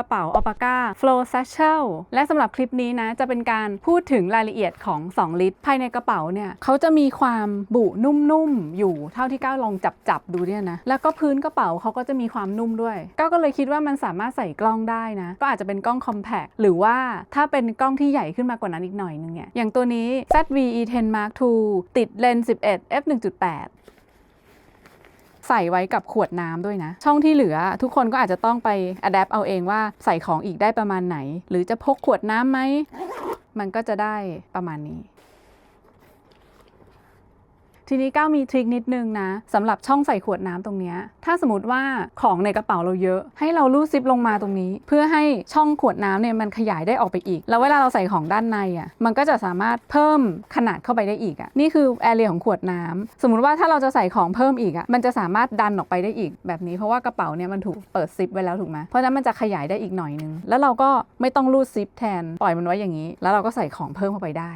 กระเป๋า Alpaca Flow Satchel และสำหรับคลิปนี้นะ จะเป็นการพูดถึงรายละเอียดของ 2 ลิตร ภายในกระเป๋าเนี่ยเขาจะมีความบุนุ่มๆ อยู่เท่าที่ก้าวลองจับๆดูเนี่ยนะ แล้วก็พื้นกระเป๋าเขาก็จะมีความนุ่มด้วยก้าวก็เลยคิดว่ามันสามารถใส่กล้องได้นะ ก็อาจจะเป็นกล้อง compact หรือว่าถ้าเป็นกล้องที่ใหญ่ขึ้นมากว่านั้นอีกหน่อยนึงเนี่ยอย่างตัวนี้ ZV-E10 Mark II ติดเลนส์11 f 1.8 ใส่ไว้กับขวดน้ำด้วยนะ ช่องที่เหลือทุกคนก็อาจจะต้องไปอัดแอปเอาเองว่าใส่ของอีกได้ประมาณไหน หรือจะพกขวดน้ำไหม มันก็จะได้ประมาณนี้ ทีนี้ก้าวมีทริคนิดนึงนะสำหรับช่องใส่ขวดน้ำตรงนี้ ถ้าสมมติว่าของในกระเป๋าเราเยอะ ให้เราลูดซิปลงมาตรงนี้ เพื่อให้ช่องขวดน้ำเนี่ยมันขยายได้ออกไปอีก แล้วเวลาเราใส่ของด้านในอะมันก็จะสามารถเพิ่มขนาดเข้าไปได้อีกอะนี่คือแอเรียของขวดน้ำสมมุติว่าถ้าเราจะใส่ของเพิ่มอีกอะมันจะสามารถดันออกไปได้อีก แบบนี้เพราะว่ากระเป๋าเนี่ยมันถูกเปิดซิปไว้แล้วถูกไหมเพราะฉะนั้นมันจะขยายได้อีกหน่อยนึงแล้วเราก็ไม่ต้องลูดซิปแทนปล่อยมันไว้อย่างนี้ แล้วเราก็ใส่ของเพิ่มเข้าไปได้